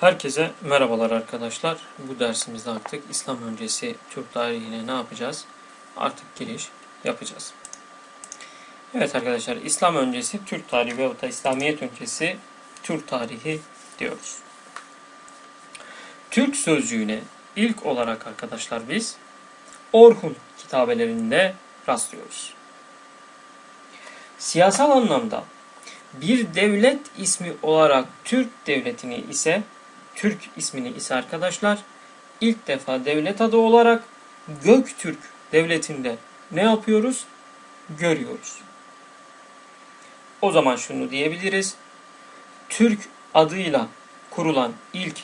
Herkese merhabalar arkadaşlar. Bu dersimizde artık İslam öncesi Türk tarihine ne yapacağız? Artık giriş yapacağız. Evet arkadaşlar İslam öncesi Türk tarihi veyahut da İslamiyet öncesi Türk tarihi diyoruz. Türk sözcüğüne ilk olarak arkadaşlar biz Orhun kitabelerinde rastlıyoruz. Siyasal anlamda bir devlet ismi olarak Türk devletini ise Türk ismini ise arkadaşlar ilk defa devlet adı olarak Göktürk devletinde ne yapıyoruz? Görüyoruz. O zaman şunu diyebiliriz. Türk adıyla kurulan ilk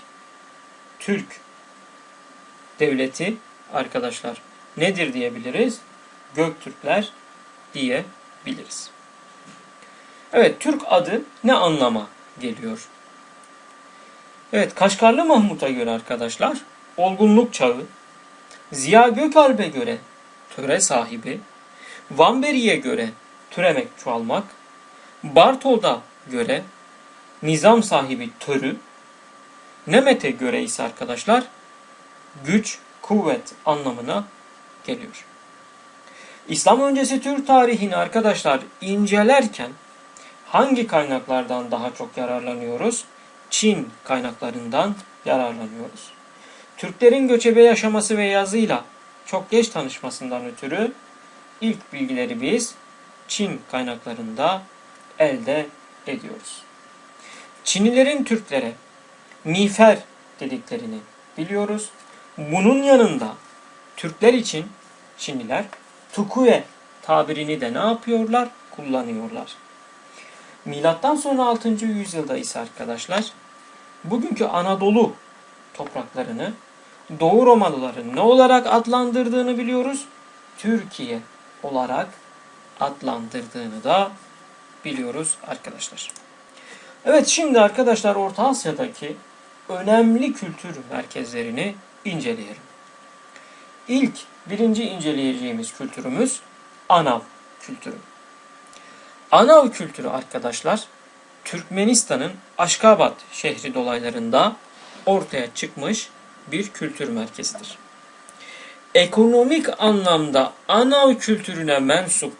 Türk devleti arkadaşlar nedir diyebiliriz? Göktürkler diyebiliriz. Evet Türk adı ne anlama geliyor? Evet Kaşgarlı Mahmut'a göre arkadaşlar olgunluk çağı, Ziya Gökalp'e göre töre sahibi, Vanberi'ye göre türemek çoğalmak, Bartol'da göre nizam sahibi törü, Nemet'e göre ise arkadaşlar güç, kuvvet anlamına geliyor. İslam öncesi Türk tarihini arkadaşlar incelerken hangi kaynaklardan daha çok yararlanıyoruz? Çin kaynaklarından yararlanıyoruz. Türklerin göçebe yaşaması ve yazıyla çok geç tanışmasından ötürü ilk bilgileri biz Çin kaynaklarında elde ediyoruz. Çinlilerin Türklere miğfer dediklerini biliyoruz. Bunun yanında Türkler için Çinliler Tukue tabirini de ne yapıyorlar? Kullanıyorlar. Milattan sonra 6. yüzyılda ise arkadaşlar bugünkü Anadolu topraklarını Doğu Romalıların ne olarak adlandırdığını biliyoruz. Türkiye olarak adlandırdığını da biliyoruz arkadaşlar. Evet şimdi arkadaşlar Orta Asya'daki önemli kültür merkezlerini inceleyelim. İlk birinci inceleyeceğimiz kültürümüz Anav kültürü. Anav kültürü arkadaşlar Türkmenistan'ın Aşkabat şehri dolaylarında ortaya çıkmış bir kültür merkezidir. Ekonomik anlamda Anav kültürüne mensup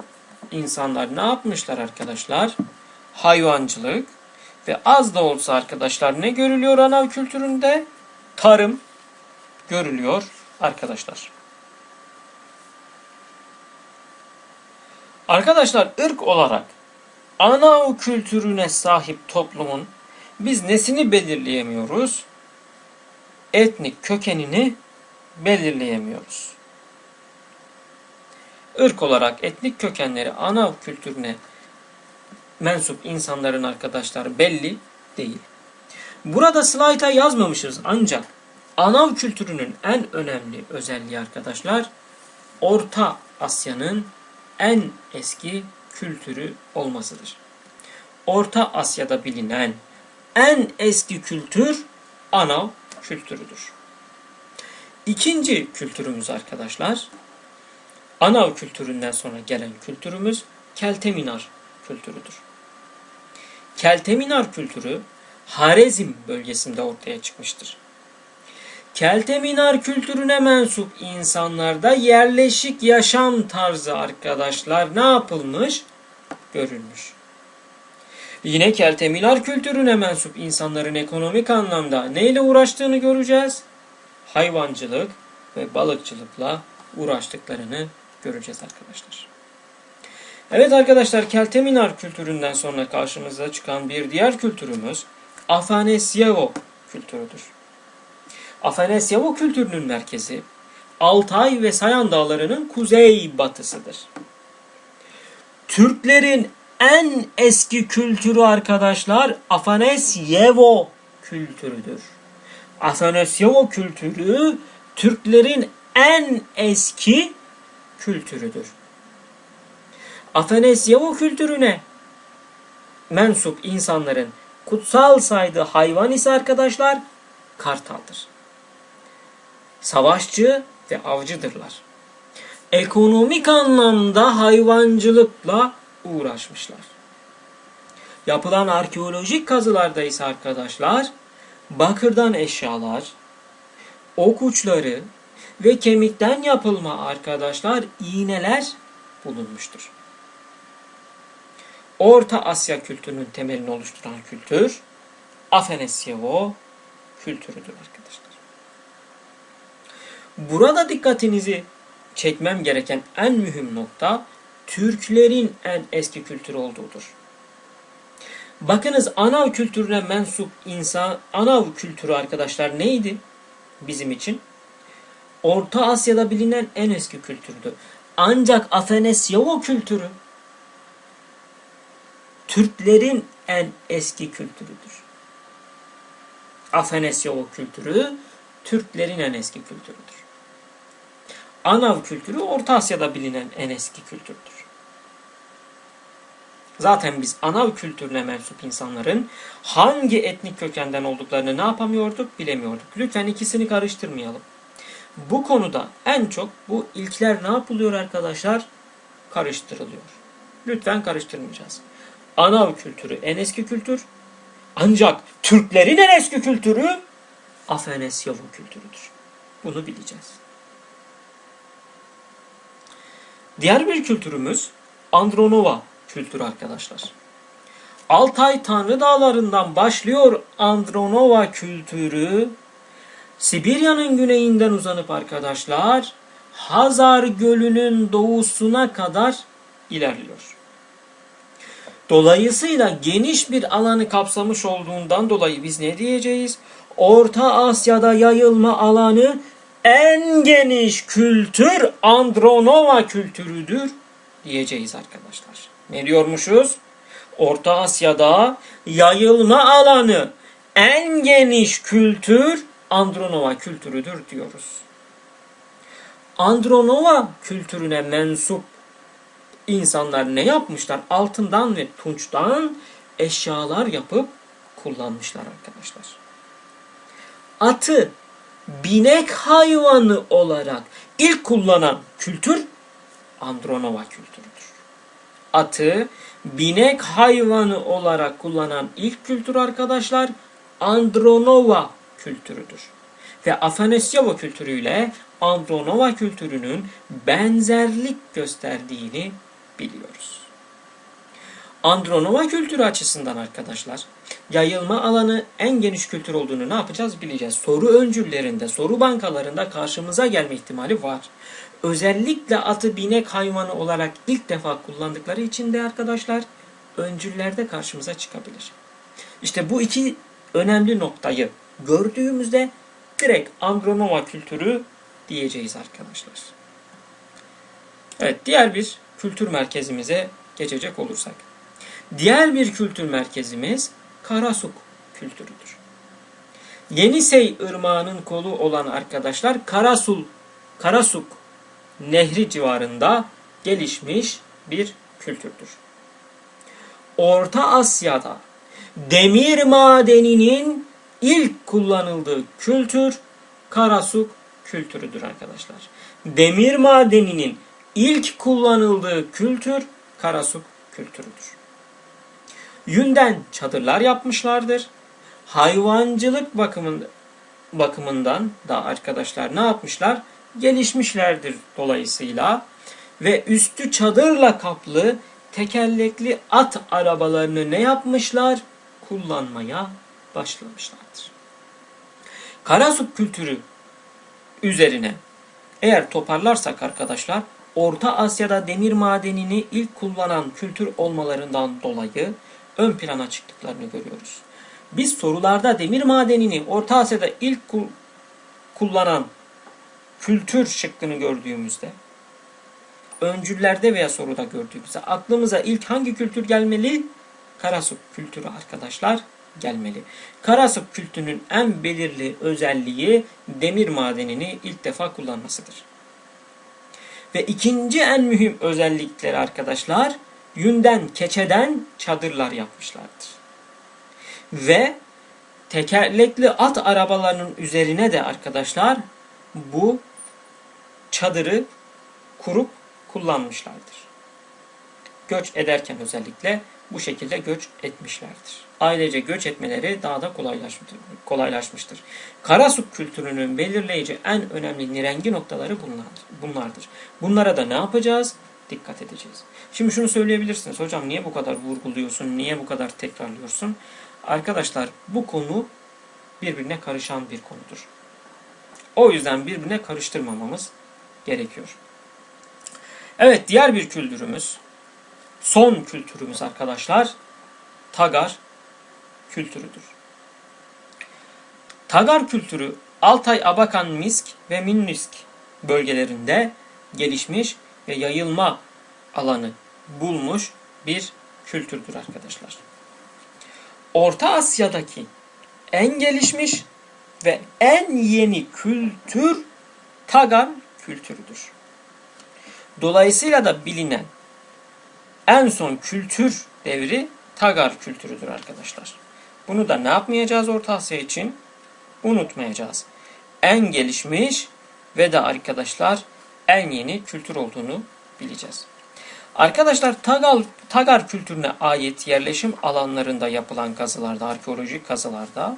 insanlar ne yapmışlar arkadaşlar? Hayvancılık ve az da olsa arkadaşlar ne görülüyor Anav kültüründe? Tarım görülüyor arkadaşlar. Arkadaşlar ırk olarak Anav kültürüne sahip toplumun biz nesini belirleyemiyoruz? Etnik kökenini belirleyemiyoruz. Irk olarak etnik kökenleri Anav kültürüne mensup insanların arkadaşlar belli değil. Burada slayta yazmamışız ancak Anav kültürünün en önemli özelliği arkadaşlar Orta Asya'nın en eski kültürü olmasıdır. Orta Asya'da bilinen en eski kültür Anav kültürüdür. İkinci kültürümüz arkadaşlar, Anav kültüründen sonra gelen kültürümüz Kelteminar kültürüdür. Kelteminar kültürü Harezm bölgesinde ortaya çıkmıştır. Kelteminar kültürüne mensup insanlarda yerleşik yaşam tarzı arkadaşlar ne yapılmış? Görülmüş. Yine Kelteminar kültürüne mensup insanların ekonomik anlamda neyle uğraştığını göreceğiz? Hayvancılık ve balıkçılıkla uğraştıklarını göreceğiz arkadaşlar. Evet arkadaşlar Kelteminar kültüründen sonra karşımıza çıkan bir diğer kültürümüz Afanesyevo kültürüdür. Afanesyevo kültürünün merkezi Altay ve Sayan dağlarının kuzey batısıdır. Türklerin en eski kültürü arkadaşlar Afanesyevo kültürüdür. Afanesyevo kültürü Türklerin en eski kültürüdür. Afanesyevo kültürüne mensup insanların kutsal saydığı hayvan ise arkadaşlar kartaldır. Savaşçı ve avcıdırlar. Ekonomik anlamda hayvancılıkla uğraşmışlar. Yapılan arkeolojik kazılarda ise arkadaşlar bakırdan eşyalar, ok uçları ve kemikten yapılma arkadaşlar iğneler bulunmuştur. Orta Asya kültürünün temelini oluşturan kültür Afenasyevo kültürüdür arkadaşlar. Burada dikkatinizi çekmem gereken en mühim nokta Türklerin en eski kültürü olduğudur. Bakınız Anav kültürüne mensup insan, Anav kültürü arkadaşlar neydi bizim için? Orta Asya'da bilinen en eski kültürdü. Ancak Afenasyevo kültürü Türklerin en eski kültürüdür. Afenasyevo kültürü Türklerin en eski kültürüdür. Anav kültürü Orta Asya'da bilinen en eski kültürdür. Zaten biz Anav kültürüne mensup insanların hangi etnik kökenden olduklarını ne yapamıyorduk bilemiyorduk. Lütfen ikisini karıştırmayalım. Bu konuda en çok bu ilkler ne yapılıyor arkadaşlar? Karıştırılıyor. Lütfen karıştırmayacağız. Anav kültürü en eski kültür. Ancak Türklerin en eski kültürü Afenasyevo kültürüdür. Bunu bileceğiz. Diğer bir kültürümüz Andronova kültürü arkadaşlar. Altay Tanrı Dağları'ndan başlıyor Andronova kültürü. Sibirya'nın güneyinden uzanıp arkadaşlar Hazar Gölü'nün doğusuna kadar ilerliyor. Dolayısıyla geniş bir alanı kapsamış olduğundan dolayı biz ne diyeceğiz? Orta Asya'da yayılma alanı en geniş kültür Andronova kültürüdür diyeceğiz arkadaşlar. Ne diyormuşuz? Orta Asya'da yayılma alanı en geniş kültür Andronova kültürüdür diyoruz. Andronova kültürüne mensup insanlar ne yapmışlar? Altından ve tunçtan eşyalar yapıp kullanmışlar arkadaşlar. Atı binek hayvanı olarak ilk kullanan kültür Andronova kültürüdür. Atı binek hayvanı olarak kullanan ilk kültür arkadaşlar Andronova kültürüdür. Ve Afanasyevo kültürüyle Andronova kültürünün benzerlik gösterdiğini biliyoruz. Andronova kültürü açısından arkadaşlar yayılma alanı en geniş kültür olduğunu ne yapacağız bileceğiz. Soru öncüllerinde, soru bankalarında karşımıza gelme ihtimali var. Özellikle atı binek hayvanı olarak ilk defa kullandıkları için de arkadaşlar öncüllerde karşımıza çıkabilir. İşte bu iki önemli noktayı gördüğümüzde direkt Andronova kültürü diyeceğiz arkadaşlar. Evet diğer bir kültür merkezimize geçecek olursak. Diğer bir kültür merkezimiz Karasuk kültürüdür. Yenisey ırmağının kolu olan arkadaşlar Karasul, Karasuk nehri civarında gelişmiş bir kültürdür. Orta Asya'da demir madeninin ilk kullanıldığı kültür Karasuk kültürüdür arkadaşlar. Demir madeninin ilk kullanıldığı kültür Karasuk kültürüdür. Yünden çadırlar yapmışlardır. Hayvancılık bakımında, bakımından da arkadaşlar ne yapmışlar? Gelişmişlerdir dolayısıyla ve üstü çadırla kaplı tekerlekli at arabalarını ne yapmışlar? Kullanmaya başlamışlardır. Karasuk kültürü üzerine eğer toparlarsak arkadaşlar Orta Asya'da demir madenini ilk kullanan kültür olmalarından dolayı ön plana çıktıklarını görüyoruz. Biz sorularda demir madenini Orta Asya'da ilk kullanan kültür şıkkını gördüğümüzde öncüllerde veya soruda gördüğümüzde aklımıza ilk hangi kültür gelmeli? Karasuk kültürü arkadaşlar gelmeli. Karasuk kültürünün en belirli özelliği demir madenini ilk defa kullanmasıdır. Ve ikinci en mühim özellikleri arkadaşlar yünden, keçeden çadırlar yapmışlardır. Ve tekerlekli at arabalarının üzerine de arkadaşlar bu çadırı kurup kullanmışlardır. Göç ederken özellikle bu şekilde göç etmişlerdir. Ailece göç etmeleri daha da kolaylaşmıştır. Karasuk kültürünün belirleyici en önemli nirengi noktaları bunlardır. Bunlara da ne yapacağız? Dikkat edeceğiz. Şimdi şunu söyleyebilirsiniz. Hocam niye bu kadar vurguluyorsun? Niye bu kadar tekrarlıyorsun? Arkadaşlar bu konu birbirine karışan bir konudur. O yüzden birbirine karıştırmamamız gerekiyor. Evet diğer bir kültürümüz, son kültürümüz arkadaşlar Tagar kültürüdür. Tagar kültürü Altay, Abakan, Misk ve Minnisk bölgelerinde gelişmiş ve yayılma alanı bulmuş bir kültürdür arkadaşlar. Orta Asya'daki en gelişmiş ve en yeni kültür Tagar kültürüdür. Dolayısıyla da bilinen en son kültür devri Tagar kültürüdür arkadaşlar. Bunu da ne yapmayacağız Orta Asya için? Unutmayacağız. En gelişmiş ve de arkadaşlar en yeni kültür olduğunu bileceğiz. Arkadaşlar Tagal, Tagar kültürüne ait yerleşim alanlarında yapılan kazılarda, arkeolojik kazılarda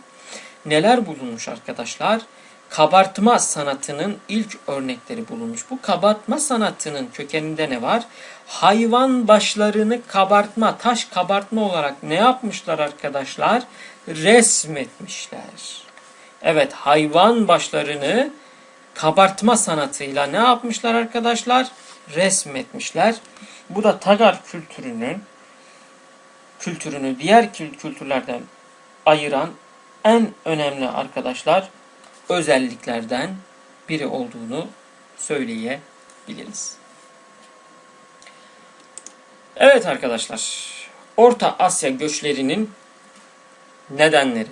neler bulunmuş arkadaşlar? Kabartma sanatının ilk örnekleri bulunmuş. Bu kabartma sanatının kökeninde ne var? Hayvan başlarını kabartma, taş kabartma olarak ne yapmışlar arkadaşlar? Resmetmişler. Evet, hayvan başlarını kabartma sanatıyla ne yapmışlar arkadaşlar? Resmetmişler. Bu da Tagar kültürünün kültürünü diğer kültürlerden ayıran en önemli arkadaşlar özelliklerden biri olduğunu söyleyebiliriz. Evet arkadaşlar, Orta Asya göçlerinin nedenleri.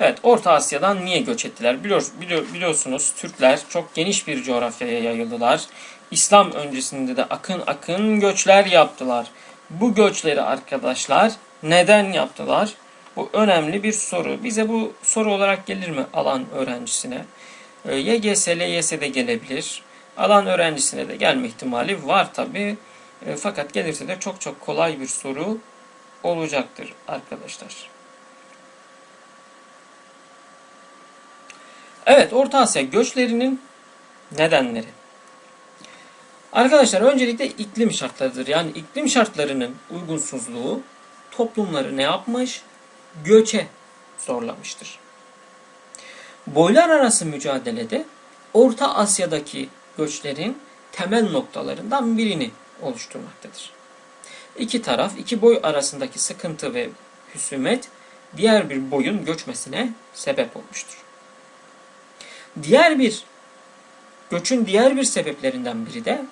Evet, Orta Asya'dan niye göç ettiler? Biliyor, biliyor, biliyorsunuz Türkler çok geniş bir coğrafyaya yayıldılar. İslam öncesinde de akın akın göçler yaptılar. Bu göçleri arkadaşlar neden yaptılar? Bu önemli bir soru. Bize bu soru olarak gelir mi alan öğrencisine? Ee, YGS, LYS de gelebilir. Alan öğrencisine de gelme ihtimali var tabi. E, fakat gelirse de çok çok kolay bir soru olacaktır arkadaşlar. Evet, Orta Asya göçlerinin nedenleri. Arkadaşlar öncelikle iklim şartlarıdır. Yani iklim şartlarının uygunsuzluğu toplumları ne yapmış? Göçe zorlamıştır. Boylar arası mücadelede Orta Asya'daki göçlerin temel noktalarından birini oluşturmaktadır. İki taraf, iki boy arasındaki sıkıntı ve hüsumet diğer bir boyun göçmesine sebep olmuştur. Diğer bir göçün diğer bir sebeplerinden biri de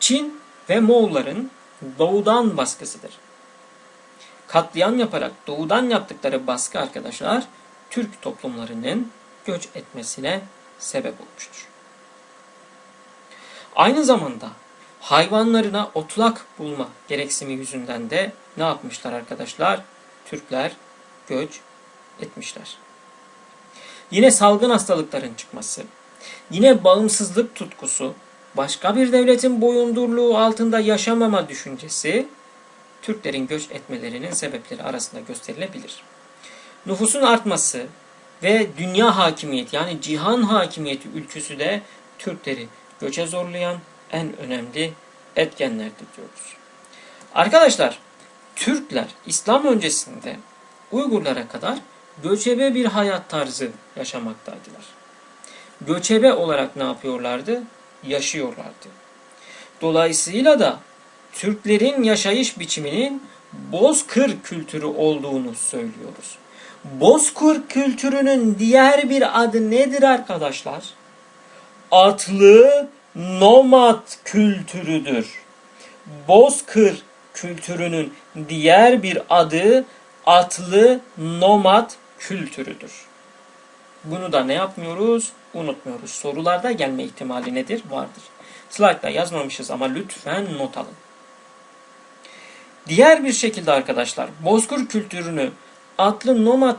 Çin ve Moğolların doğudan baskısıdır. Katliam yaparak doğudan yaptıkları baskı arkadaşlar Türk toplumlarının göç etmesine sebep olmuştur. Aynı zamanda hayvanlarına otlak bulma gereksimi yüzünden de ne yapmışlar arkadaşlar? Türkler göç etmişler. Yine salgın hastalıkların çıkması, yine bağımsızlık tutkusu, başka bir devletin boyundurluğu altında yaşamama düşüncesi Türklerin göç etmelerinin sebepleri arasında gösterilebilir. Nüfusun artması ve dünya hakimiyeti yani cihan hakimiyeti ülküsü de Türkleri göçe zorlayan en önemli etkenlerdir diyoruz. Arkadaşlar Türkler İslam öncesinde Uygurlara kadar göçebe bir hayat tarzı yaşamaktaydılar. Göçebe olarak ne yapıyorlardı? Yaşıyorlardı. Dolayısıyla da Türklerin yaşayış biçiminin Bozkır kültürü olduğunu söylüyoruz. Bozkır kültürünün diğer bir adı nedir arkadaşlar? Atlı nomad kültürüdür. Bozkır kültürünün diğer bir adı atlı nomad kültürüdür. Bunu da ne yapmıyoruz? Unutmuyoruz. Sorularda gelme ihtimali nedir? Vardır. Slide'da yazmamışız ama lütfen not alın. Diğer bir şekilde arkadaşlar Bozkır kültürünü, atlı nomad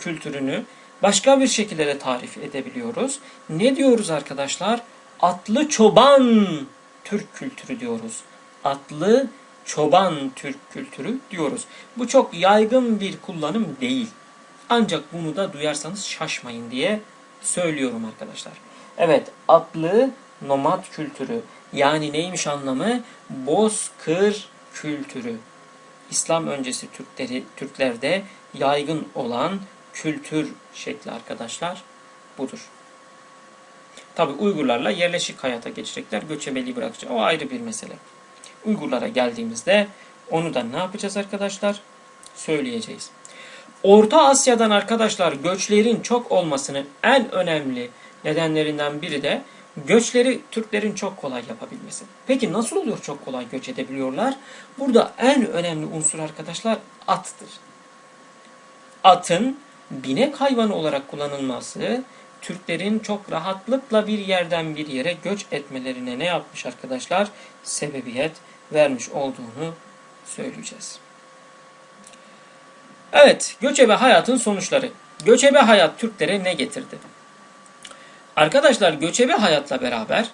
kültürünü başka bir şekilde de tarif edebiliyoruz. Ne diyoruz arkadaşlar? Atlı çoban Türk kültürü diyoruz. Atlı çoban Türk kültürü diyoruz. Bu çok yaygın bir kullanım değil. Ancak bunu da duyarsanız şaşmayın diye söylüyorum arkadaşlar. Evet, atlı nomad kültürü. Yani neymiş anlamı? Bozkır kültürü. İslam öncesi Türkleri, Türklerde yaygın olan kültür şekli arkadaşlar budur. Tabi Uygurlarla yerleşik hayata geçecekler. Göçebeliği bırakacak. O ayrı bir mesele. Uygurlara geldiğimizde onu da ne yapacağız arkadaşlar? Söyleyeceğiz. Orta Asya'dan arkadaşlar göçlerin çok olmasının en önemli nedenlerinden biri de göçleri Türklerin çok kolay yapabilmesi. Peki nasıl oluyor çok kolay göç edebiliyorlar? Burada en önemli unsur arkadaşlar attır. Atın binek hayvanı olarak kullanılması Türklerin çok rahatlıkla bir yerden bir yere göç etmelerine ne yapmış arkadaşlar? Sebebiyet vermiş olduğunu söyleyeceğiz. Evet, göçebe hayatın sonuçları. Göçebe hayat Türklere ne getirdi? Arkadaşlar göçebe hayatla beraber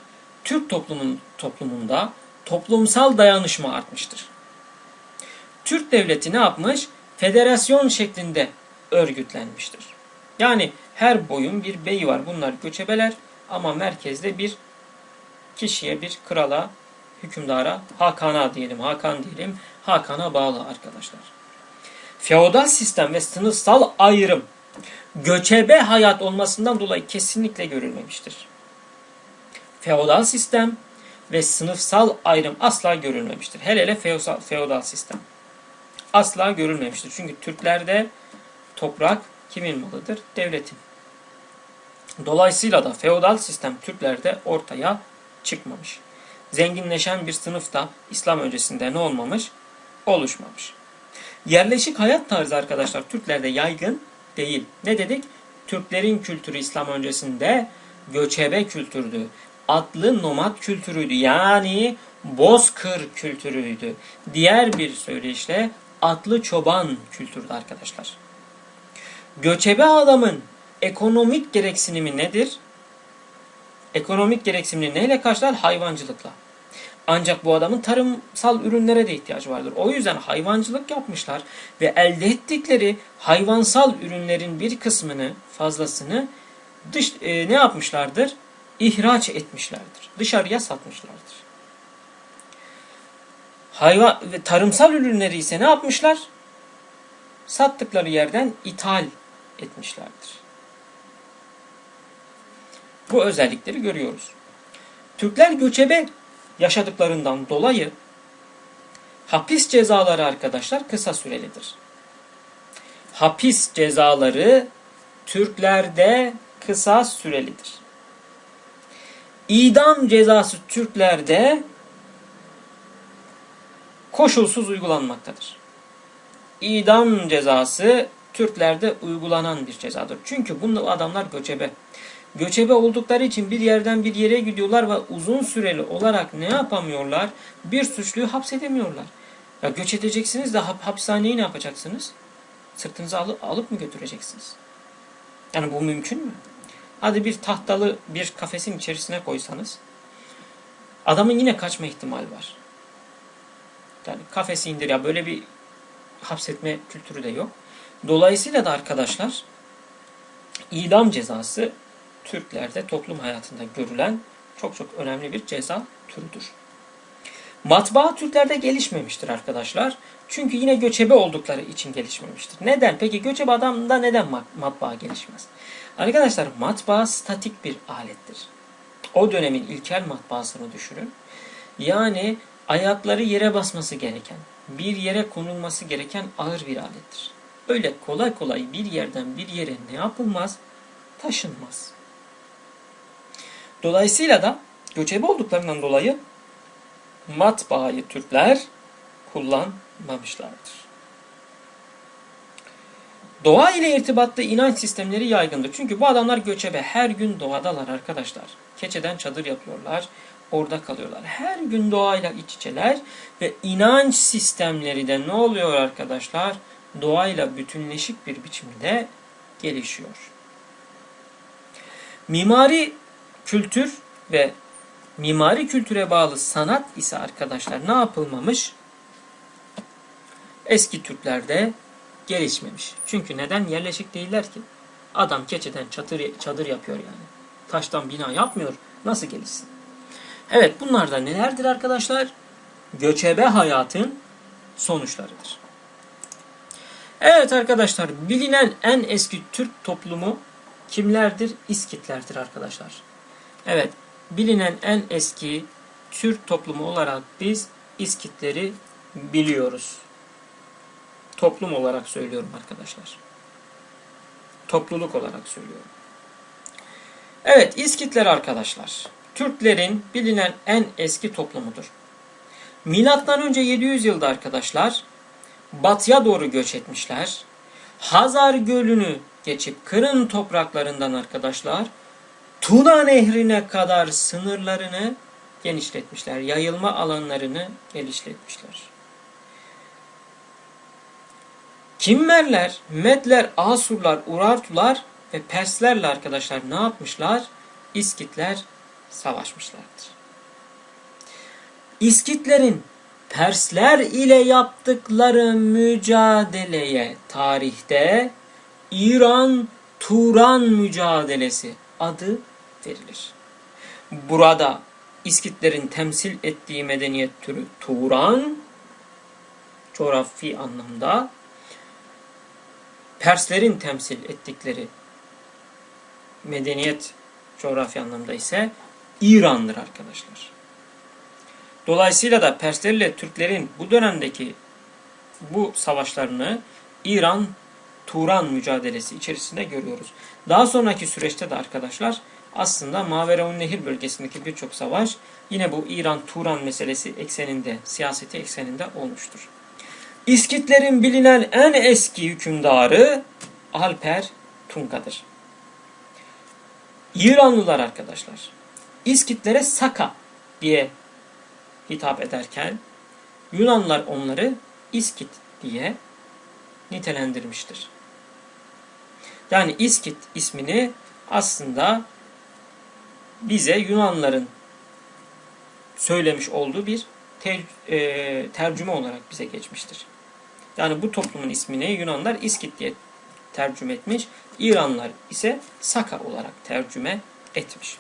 Türk toplumun toplumunda toplumsal dayanışma artmıştır. Türk devleti ne yapmış? Federasyon şeklinde örgütlenmiştir. Yani her boyun bir beyi var. Bunlar göçebeler ama merkezde bir kişiye, bir krala, hükümdara, Hakan'a diyelim, Hakan diyelim, Hakan'a bağlı arkadaşlar. Feodal sistem ve sınıfsal ayrım göçebe hayat olmasından dolayı kesinlikle görülmemiştir. Feodal sistem ve sınıfsal ayrım asla görülmemiştir. Hele hele feodal, feodal sistem. Asla görülmemiştir. Çünkü Türklerde toprak kimin malıdır? Devletin. Dolayısıyla da feodal sistem Türklerde ortaya çıkmamış. Zenginleşen bir sınıf da İslam öncesinde ne olmamış? Oluşmamış. Yerleşik hayat tarzı arkadaşlar Türklerde yaygın değil. Ne dedik? Türklerin kültürü İslam öncesinde göçebe kültürdü. Atlı nomad kültürüydü. Yani bozkır kültürüydü. Diğer bir söyleyişle atlı çoban kültürdü arkadaşlar. Göçebe adamın ekonomik gereksinimi nedir? Ekonomik gereksinimini neyle karşılar? Hayvancılıkla. Ancak bu adamın tarımsal ürünlere de ihtiyacı vardır. O yüzden hayvancılık yapmışlar ve elde ettikleri hayvansal ürünlerin bir kısmını, fazlasını dış e, ne yapmışlardır? İhraç etmişlerdir. Dışarıya satmışlardır. Hayvan ve tarımsal ürünleri ise ne yapmışlar? Sattıkları yerden ithal etmişlerdir. Bu özellikleri görüyoruz. Türkler göçebe yaşadıklarından dolayı hapis cezaları arkadaşlar kısa sürelidir. Hapis cezaları Türklerde kısa sürelidir. İdam cezası Türklerde koşulsuz uygulanmaktadır. İdam cezası Türklerde uygulanan bir cezadır. Çünkü bu adamlar göçebe. Göçebe oldukları için bir yerden bir yere gidiyorlar ve uzun süreli olarak ne yapamıyorlar? Bir suçluyu hapsedemiyorlar. Ya göç edeceksiniz de hap hapishaneyi ne yapacaksınız? Sırtınıza alıp, alıp mı götüreceksiniz? Yani bu mümkün mü? Hadi bir tahtalı bir kafesin içerisine koysanız adamın yine kaçma ihtimali var. Yani kafesi indir ya böyle bir hapsetme kültürü de yok. Dolayısıyla da arkadaşlar idam cezası Türklerde toplum hayatında görülen çok çok önemli bir ceza türüdür. Matbaa Türklerde gelişmemiştir arkadaşlar. Çünkü yine göçebe oldukları için gelişmemiştir. Neden? Peki göçebe adamda neden matbaa gelişmez? Arkadaşlar matbaa statik bir alettir. O dönemin ilkel matbaasını düşünün. Yani ayakları yere basması gereken, bir yere konulması gereken ağır bir alettir. Öyle kolay kolay bir yerden bir yere ne yapılmaz? Taşınmaz. Dolayısıyla da göçebe olduklarından dolayı matbaayı Türkler kullanmamışlardır. Doğa ile irtibatlı inanç sistemleri yaygındır. Çünkü bu adamlar göçebe. Her gün doğadalar arkadaşlar. Keçeden çadır yapıyorlar. Orada kalıyorlar. Her gün doğayla iç içeler. Ve inanç sistemleri de ne oluyor arkadaşlar? Doğayla bütünleşik bir biçimde gelişiyor. Mimari kültür ve Mimari kültüre bağlı sanat ise arkadaşlar ne yapılmamış? Eski Türklerde gelişmemiş. Çünkü neden? Yerleşik değiller ki. Adam keçeden çadır, çadır yapıyor yani. Taştan bina yapmıyor. Nasıl gelişsin? Evet bunlar da nelerdir arkadaşlar? Göçebe hayatın sonuçlarıdır. Evet arkadaşlar bilinen en eski Türk toplumu kimlerdir? İskitlerdir arkadaşlar. Evet bilinen en eski Türk toplumu olarak biz İskitleri biliyoruz. Toplum olarak söylüyorum arkadaşlar. Topluluk olarak söylüyorum. Evet İskitler arkadaşlar. Türklerin bilinen en eski toplumudur. Milattan önce 700 yılda arkadaşlar batıya doğru göç etmişler. Hazar Gölü'nü geçip Kırım topraklarından arkadaşlar Tuna Nehri'ne kadar sınırlarını genişletmişler. Yayılma alanlarını genişletmişler. Kimmerler, Medler, Asurlar, Urartular ve Perslerle arkadaşlar ne yapmışlar? İskitler savaşmışlardır. İskitlerin Persler ile yaptıkları mücadeleye tarihte İran Turan mücadelesi adı verilir. Burada İskitlerin temsil ettiği medeniyet türü Turan coğrafi anlamda Perslerin temsil ettikleri medeniyet coğrafi anlamda ise İran'dır arkadaşlar. Dolayısıyla da Persler ile Türklerin bu dönemdeki bu savaşlarını İran Turan mücadelesi içerisinde görüyoruz. Daha sonraki süreçte de arkadaşlar aslında Maveraun Nehir bölgesindeki birçok savaş yine bu İran-Turan meselesi ekseninde, siyaseti ekseninde olmuştur. İskitlerin bilinen en eski hükümdarı Alper Tunga'dır. İranlılar arkadaşlar İskitlere Saka diye hitap ederken Yunanlar onları İskit diye nitelendirmiştir. Yani İskit ismini aslında bize Yunanların söylemiş olduğu bir ter, e, tercüme olarak bize geçmiştir. Yani bu toplumun ismini Yunanlar İskit diye tercüme etmiş. İranlar ise Saka olarak tercüme etmiş.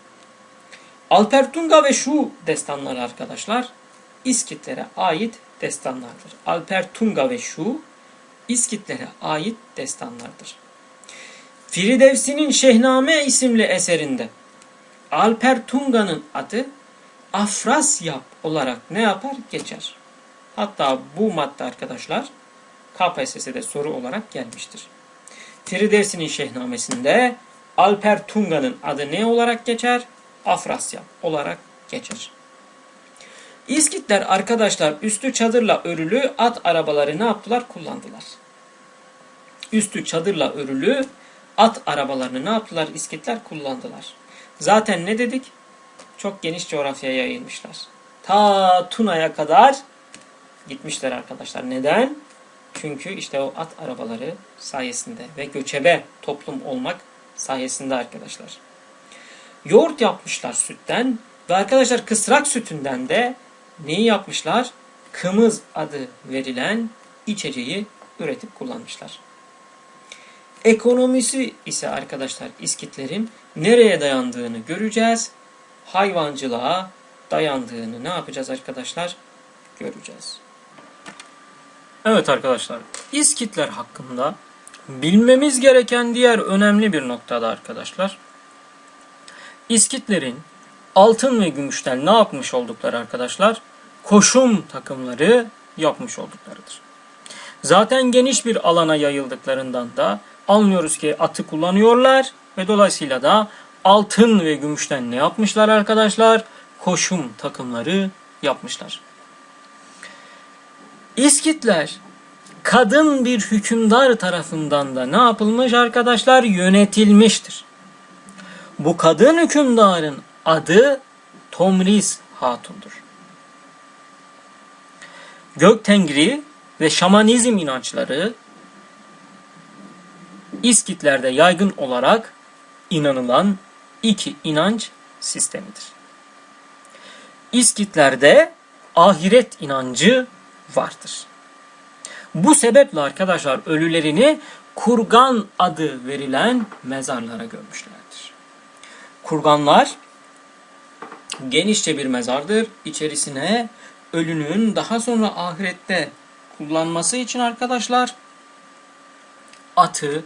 Alpertunga ve şu destanlar arkadaşlar İskitlere ait destanlardır. Alpertunga ve şu İskitlere ait destanlardır. Firidevsi'nin Şehname isimli eserinde Alpertunga'nın adı Afrasyap olarak ne yapar? Geçer. Hatta bu madde arkadaşlar KPSS'de soru olarak gelmiştir. Firidevsi'nin Şehnamesinde Alpertunga'nın adı ne olarak geçer? Afrasya olarak geçer. İskitler arkadaşlar üstü çadırla örülü at arabaları ne yaptılar? Kullandılar. Üstü çadırla örülü at arabalarını ne yaptılar? İskitler kullandılar. Zaten ne dedik? Çok geniş coğrafyaya yayılmışlar. Ta Tuna'ya kadar gitmişler arkadaşlar. Neden? Çünkü işte o at arabaları sayesinde ve göçebe toplum olmak sayesinde arkadaşlar. Yoğurt yapmışlar sütten ve arkadaşlar kısrak sütünden de neyi yapmışlar? Kımız adı verilen içeceği üretip kullanmışlar. Ekonomisi ise arkadaşlar İskitlerin nereye dayandığını göreceğiz. Hayvancılığa dayandığını ne yapacağız arkadaşlar? Göreceğiz. Evet arkadaşlar, İskitler hakkında bilmemiz gereken diğer önemli bir noktada arkadaşlar. İskitlerin altın ve gümüşten ne yapmış oldukları arkadaşlar? Koşum takımları yapmış olduklarıdır. Zaten geniş bir alana yayıldıklarından da anlıyoruz ki atı kullanıyorlar ve dolayısıyla da altın ve gümüşten ne yapmışlar arkadaşlar? Koşum takımları yapmışlar. İskitler kadın bir hükümdar tarafından da ne yapılmış arkadaşlar? Yönetilmiştir. Bu kadın hükümdarın adı Tomris Hatun'dur. Gök Tengri ve şamanizm inançları İskitlerde yaygın olarak inanılan iki inanç sistemidir. İskitlerde ahiret inancı vardır. Bu sebeple arkadaşlar ölülerini kurgan adı verilen mezarlara gömmüşlerdir. Kurganlar genişçe bir mezardır. İçerisine ölünün daha sonra ahirette kullanması için arkadaşlar atı,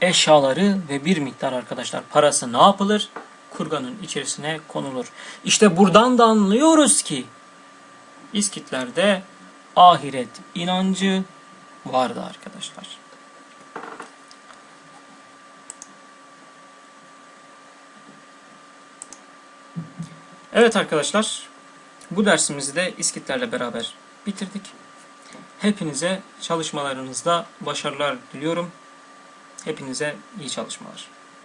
eşyaları ve bir miktar arkadaşlar parası ne yapılır? Kurganın içerisine konulur. İşte buradan da anlıyoruz ki İskitlerde ahiret inancı vardı arkadaşlar. Evet arkadaşlar, bu dersimizi de İskitlerle beraber bitirdik. Hepinize çalışmalarınızda başarılar diliyorum. Hepinize iyi çalışmalar.